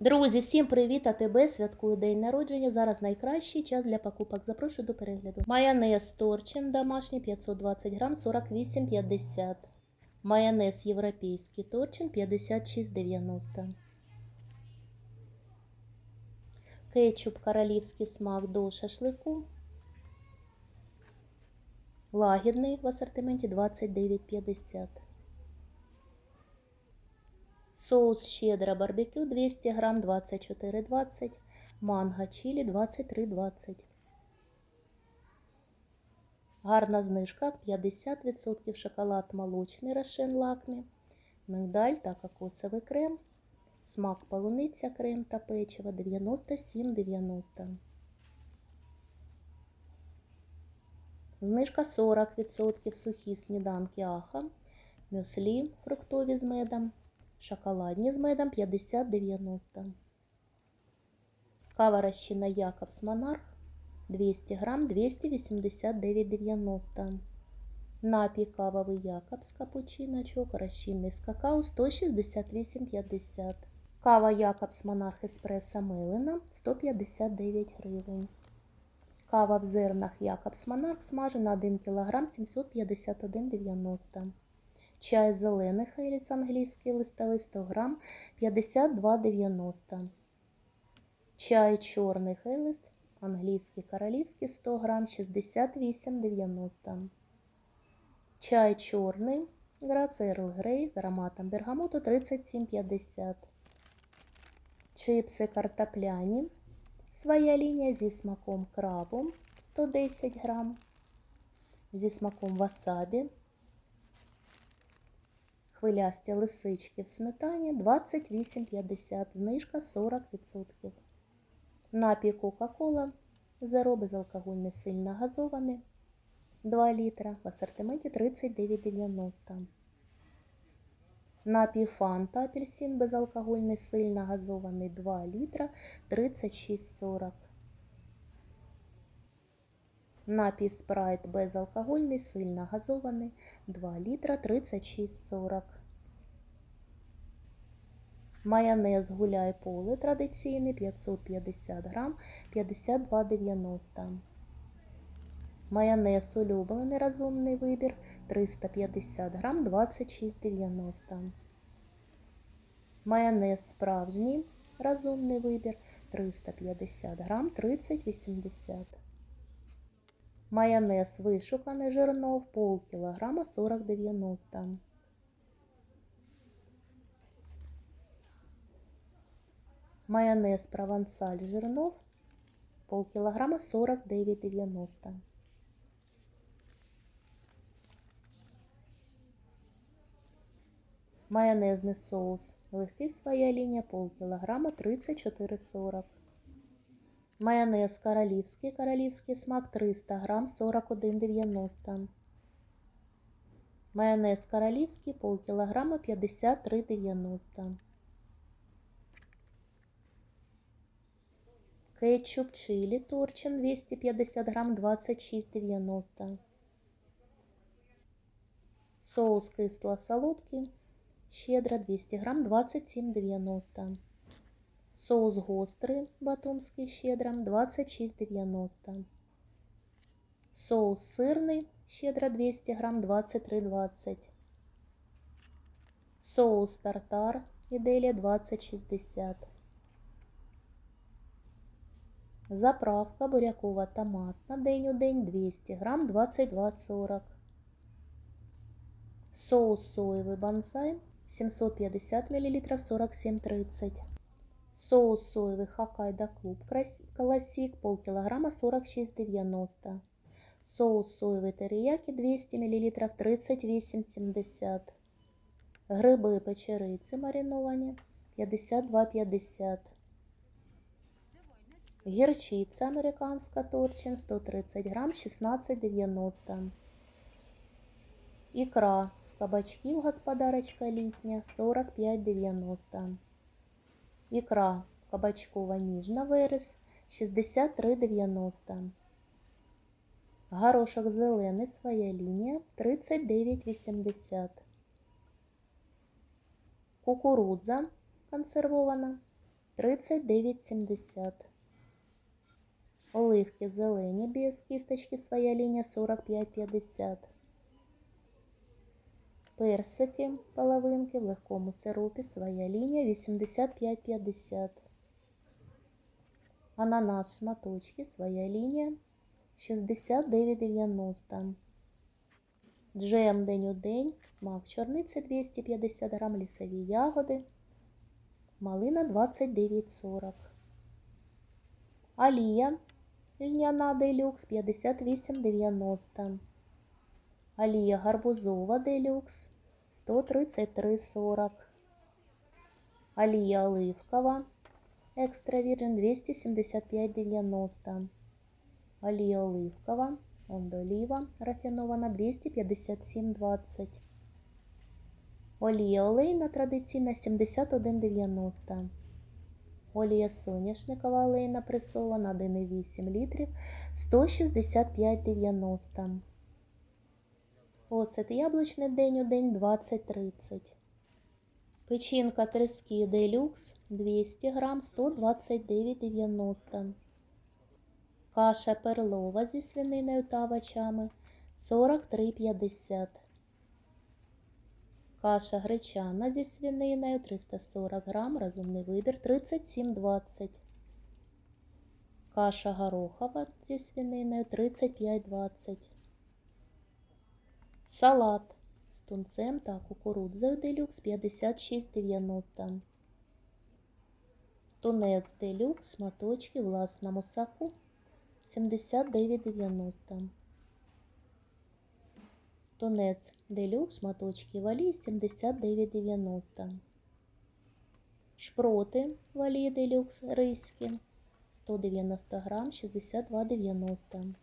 Друзі, всім привіт! АТБ святкую день народження. Зараз найкращий час для покупок. Запрошую до перегляду. Майонез Торчин домашній 520 грам 48,50. Майонез європейський Торчин 56,90. Кетчуп королівський смак до шашлику. Лагідний в асортименті 29,50. Соус щедра барбекю 200 грам 24,20. Манго чилі 23,20. Гарна знижка 50% шоколад молочний Рошен Лакмі, мигдаль та кокосовий крем, смак полуниця крем та печиво 97,90. Знижка 40% сухі сніданки Аха, мюслі фруктові з медом, шоколадні з медом 50,90. Кава розчинна Якобс Монарх 200 грам 289,90. Напій кавовий Якобс капучиночок, розчинний з какао 168,50. Кава Якобс Монарх Еспресо Мелена 159 гривень. Кава в зернах Якобс Монарх смажена 1 кг 751,90 Чай зелений Хейліс англійський листовий 100 грам 52,90 Чай чорний Хейліс англійський королівський 100 грам 68,90 Чай чорний Грація Ерл Грей з ароматом бергамоту 37,50 Чипси картопляні Своя лінія зі смаком крабу 110 грам, зі смаком васабі, хвилясті лисички в сметані 28,50, знижка 40%. Напій Кока-Кола Зеро безалкогольний сильно газований 2 літра в асортименті 39,90. Напій Фанта апельсин безалкогольний сильно газований 2 літра 36,40. Напій Спрайт безалкогольний сильно газований 2 літра 36,40. Майонез гуляй поле традиційний 550 грам 52,90. Майонез улюблений розумний вибір 350 грам 26,90. Майонез справжній розумний вибір 350 грам 30,80. Майонез вишуканий жирнов пол кілограма 40,90. Майонез провансаль жирнов пол кілограма 49,90. Майонезний соус. Легкий своя лінія пол кілограма 34,40. Майонез королівський. Королівський смак 300 грам 41,90. Майонез королівський пол кілограма 53,90. Кетчуп чилі торчин 250 грам 26,90. Соус кисло-солодкий Щедра 200 грам 27,90. Соус гострий батумський щедра 26,90. Соус сирний щедра 200 грам 23,20. Соус тартар іделія 20,60. Заправка бурякова томатна день у день 200 грам 22,40. Соус соєвий бонсай 750 мл 47,30. Соус соєвий Хоккайдо Клуб Классик пол кілограма 46,90. Соус соєвий терияки 200 мл 38,70. Гриби печериці мариновані 52,50. Гірчиця американська торчин 130 грам 16,90. Ікра з кабачків господарочка літня 45,90. Ікра кабачкова ніжна вирис 63,90. Горошок зелений своя лінія 39,80. Кукурудза консервована 39,70. Оливки зелені без кісточки своя лінія 45,50. Персики половинки в легкому сиропі своя лінія 85,50. Ананас шматочки своя лінія 69,90. Джем день у день, смак чорниці 250 грам, лісові ягоди, малина 29,40. Алія льняна делюкс 58,90. Алія гарбузова делюкс 133,40. Алія оливкова екстра вірджин 275,90. Алія оливкова ондоліва рафінована 257,20. Олія олейна традиційна 71,90. Олія соняшникова олейна пресована 1,8 літрів 165,90. Оцет яблучний день у день 20,30. Печінка трески делюкс 200 грам 129,90. Каша перлова зі свининою та овочами 43,50. Каша гречана зі свининою 340 грам, розумний вибір 37,20. Каша горохова зі свининою 35,20. Салат з тунцем та кукурудзою делюкс 56,90. Тунець делюкс шматочки власному соку 79,90. Тунець делюкс шматочки валі 79,90. Шпроти валі делюкс риські 190 грам 62,90.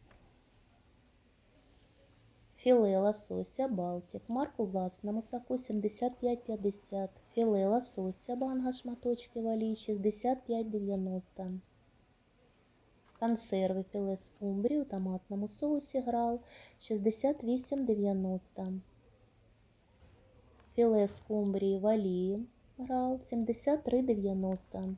Філе лосося Балтик. Марку власному соку 75,50. Філе лосося банга шматочки валі 65,90. Консерви філе скумбрії у томатному соусі грал 68,90. Філе скумбрії в олії грал 73,90.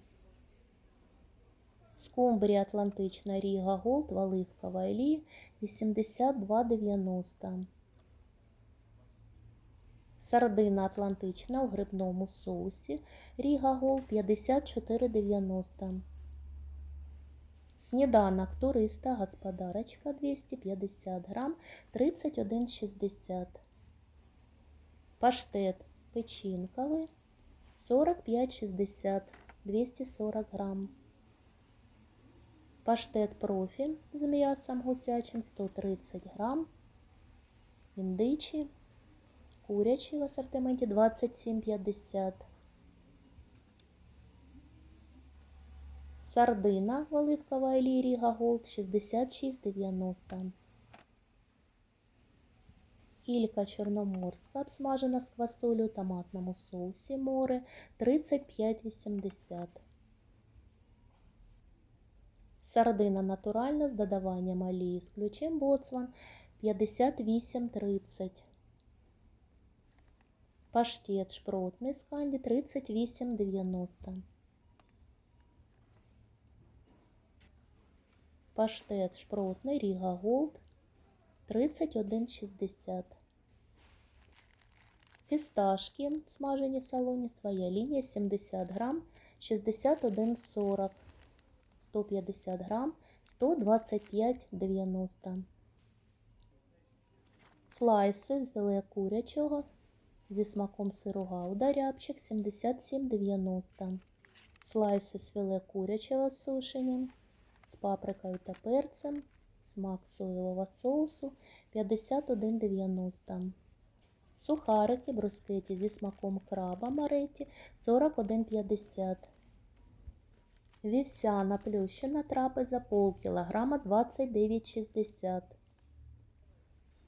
Скумбрія Атлантична Ріга Голд в оливковій 82,90. Сардина Атлантична у грибному соусі Ріга Голд 54,90. Сніданок туриста господарочка 250 грам 31,60. Паштет печінковий 45,60 240 грам. Паштет профі з м'ясом гусячим 130 грам. Індичі, курячий в асортименті 27,50. Сардина в оливковій олії Ріга Голд 66,90. Кілька чорноморська обсмажена з квасолю у томатному соусі море 35,80. Сардина натуральна з додаванням олії з ключем боцман 58,30. Паштет шпротний з канді 38,90. Паштет шпротний Ріга Голд 31,60. Фісташки смажені в салоні своя лінія 70 грам 61,40. 150 грам 125,90. Слайси з філе курячого зі смаком сиру гауда рябчик 77,90. Слайси з філе курячого сушені з паприкою та перцем. Смак соєвого соусу 51,90. Сухарики брускеті зі смаком краба мареті 41,50. Вівсяна плющена трапеза полкілограма 29,60.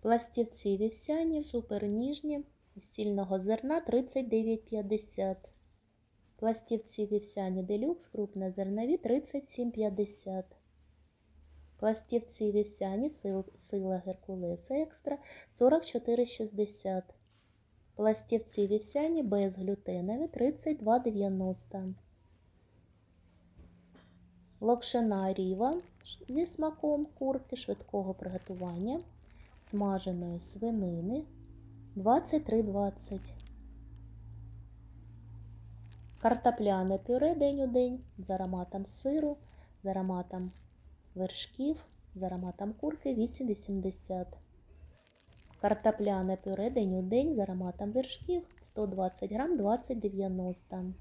Пластівці вівсяні суперніжні з цільного зерна 39,50. Пластівці вівсяні делюкс крупнозернові 37,50. Пластівці вівсяні сила Геркулеса екстра 44,60. Пластівці вівсяні безглютенові 32,90. Локшина ріва зі смаком курки швидкого приготування, смаженої свинини 23,20. Картопляне пюре день у день з ароматом сиру, з ароматом вершків, з ароматом курки 8,80. Картопляне пюре день у день з ароматом вершків 120 грам 20,90.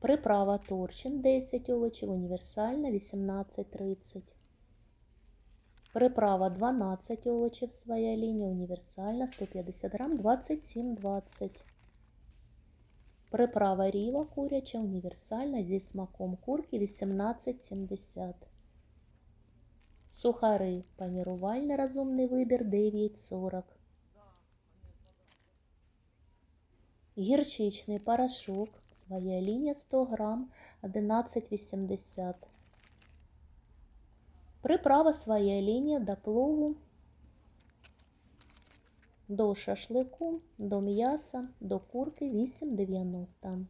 Приправа торчин 10 овочів, універсальна 18,30. Приправа 12 овочів, своя лінія, універсальна 150 грам 27,20. Приправа ріва куряча, універсальна зі смаком курки 18,70. Сухари панірувальний розумний вибір 9,40. Гірчичний порошок, своя лінія 100 грам 11,80. Приправа своя лінія до плову, до шашлику, до м'яса, до курки 8,90.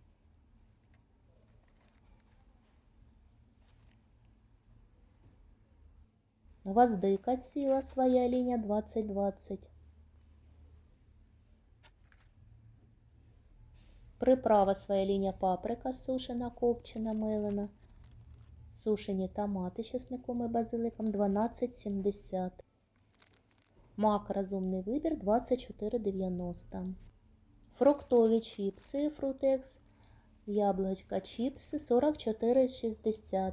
Гвоздика сіла, своя лінія 20,20. Приправа своя лінія паприка сушена, копчена, мелена. Сушені томати з чесником і базиликом 12,70. Мак розумний вибір 24,90. Фруктові чіпси Фрутекс. Яблучка чіпси 44,60.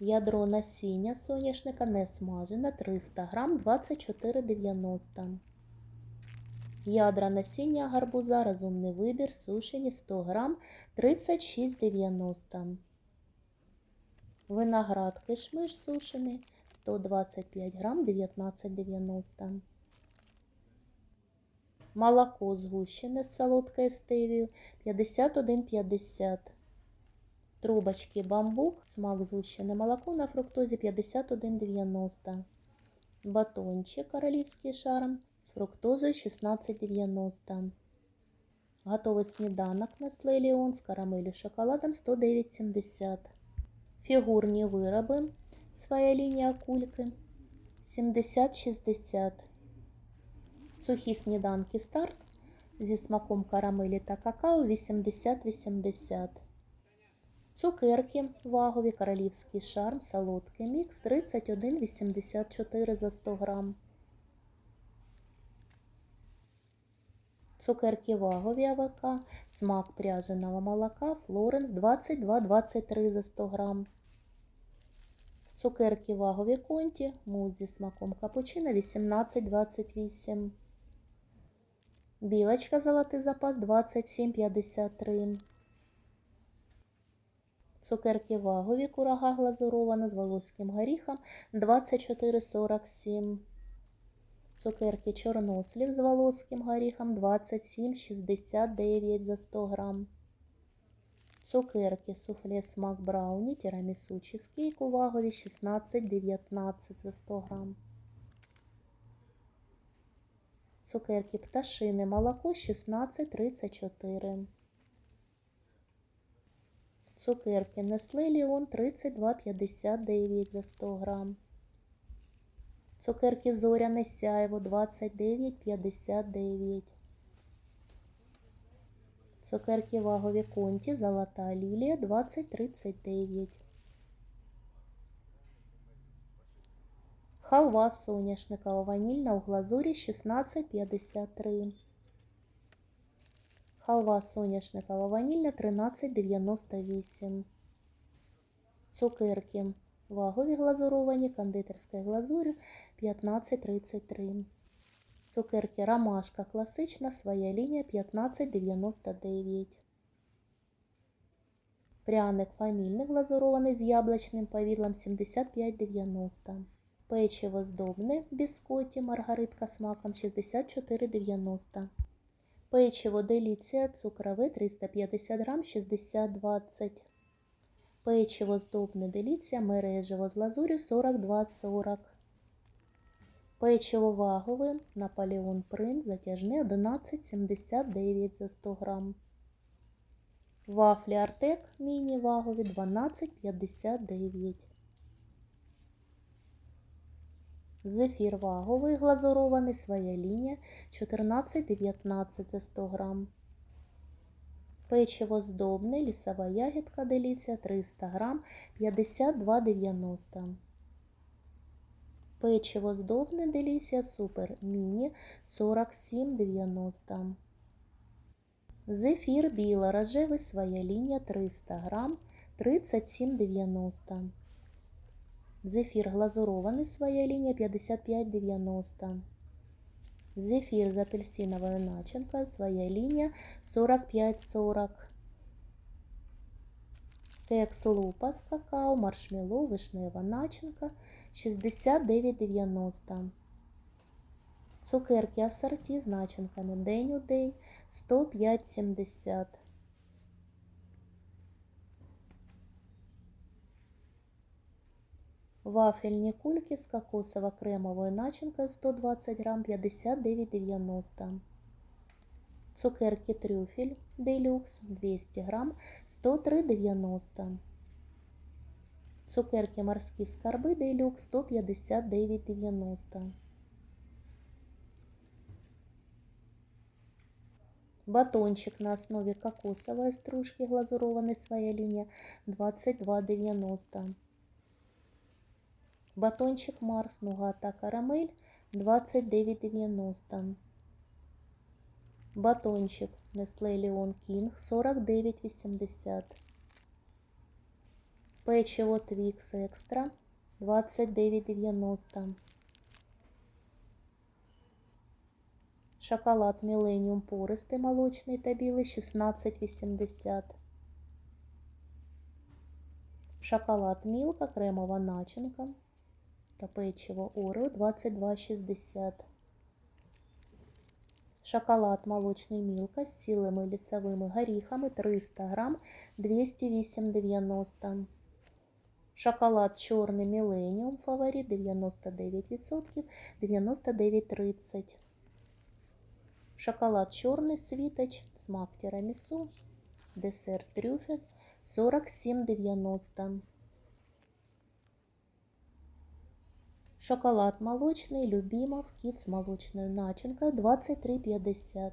Ядро насіння соняшника не смажене 300 грам 24,90. Ядра насіння гарбуза розумний вибір сушені 100 грам 36,90. Виноград кишмиш сушений 125 грам 19,90. Молоко згущене з солодкою стевією 51,50. Трубочки бамбук, смак згущене молоко на фруктозі 51,90. Батончик королівський шарм з фруктозою 16,90. Готовий сніданок Nestlé Leon з карамелю шоколадом 109,70. Фігурні вироби. Своя лінія кульки 70,60. Сухі сніданки старт зі смаком карамелі та какао 80,80. Цукерки вагові королівський шарм, солодкий мікс 31,84 за 100 грам. Цукерки вагові АВК, смак пряженого молока, Флоренс 22,23 за 100 грам. Цукерки вагові конті, муз зі смаком капучино 18,28. Білочка золотий запас 27,53. Цукерки вагові курага глазурована з волоським горіхом 24,47. Цукерки чорнослів з волоським горіхом 27,69 за 100 грам. Цукерки суфле смак брауні, тірамісу чизкейк у вагові 16,19 за 100 грам. Цукерки пташине молоко 16,34. Цукерки Nestlé Leon 32,59 за 100 грам. Цукерки Зоряне Сяєво 29,59. Цукерки вагові конті Золота лілія 20,39. Халва соняшникова ванільна у глазурі 16,53. Халва соняшникова ванільна 13,98. Цукерки вагові глазуровані кондитерською глазурю 15,33. Цукерки ромашка класична, своя лінія 15,99. Пряник фамільний глазурований з яблучним повідлом 75,90. Печиво здобне біскоті маргаритка смаком 64,90. Печиво деліція цукрове 350 грам 60,20. Печиво здобне деліція мережево з лазурю 42,40. Печиво вагове Наполеон Принц затяжне 11,79 за 100 грам. Вафлі Артек міні вагові 12,59. Зефір ваговий глазурований своя лінія 14,19 за 100 грам. Печиво здобне, лісова ягідка деліція 300 грам 52,90. Печиво здобне деліція супер міні 47,90. Зефір біла рожевий своя лінія 300 грам 37,90. Зефір глазурований своя лінія 55,90. Зефір з апельсиновою начинкою своя лінія 45,40. Кекс лупа з какао, маршмеллоу, вишнева начинка 69,90. Цукерки асорті з начинками день у день 105,70. Вафельні кульки з кокосово-кремовою начинкою 120 грам 59,90. Цукерки трюфель делюкс 200 грам 103,90. Цукерки морські скарби делюкс 159,90. Батончик на основе кокосовой стружки глазурованный своя линия 22,90. Батончик Марс Нугата Карамель 29,90. Батончик Nestle Leon King 49,80. Печиво Twix Extra 29,90. Шоколад Millennium пористий молочний та білий 16,80. Шоколад Мілка, кремова начинка та печиво Орео 22,60. Шоколад молочний Мілка з цілими лісовими горіхами 300 грам 208,90. Шоколад чорний Millennium фаворит 99% 99,30. Шоколад чорний світоч, смак тірамісу, десерт трюфель 47,90. Шоколад молочний Любимов кіт з молочною начинкою 23,50.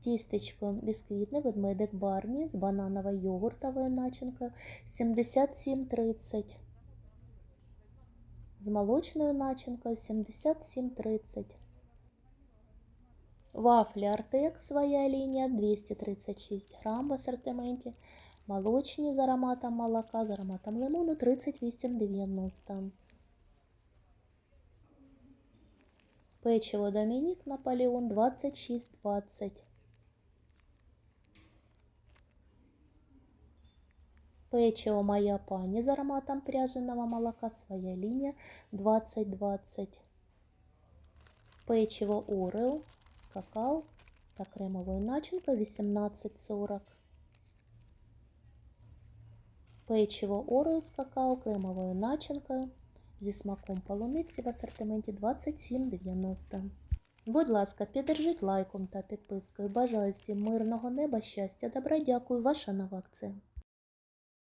Тістечко бісквітне ведмедик Барні з банановою йогуртовою начинкою 77,30. З молочною начинкою 77,30. Вафли Артек своя линия 236 грамм в ассортименте. Молочні з ароматом молока, з ароматом лимону 38,90. Печиво Домінік Наполеон 26,20. Печиво Моя пані з ароматом пряженого молока своя линия 20,20. Печиво Орео з какао та кремовою начинкою 18,40. Печиво Орео з какао кремовою начинкою зі смаком полуниці в асортименті 27,90. Будь ласка, піддержіть лайком та підпискою. Бажаю всім мирного неба, щастя, добра. Дякую, ваша нова акція.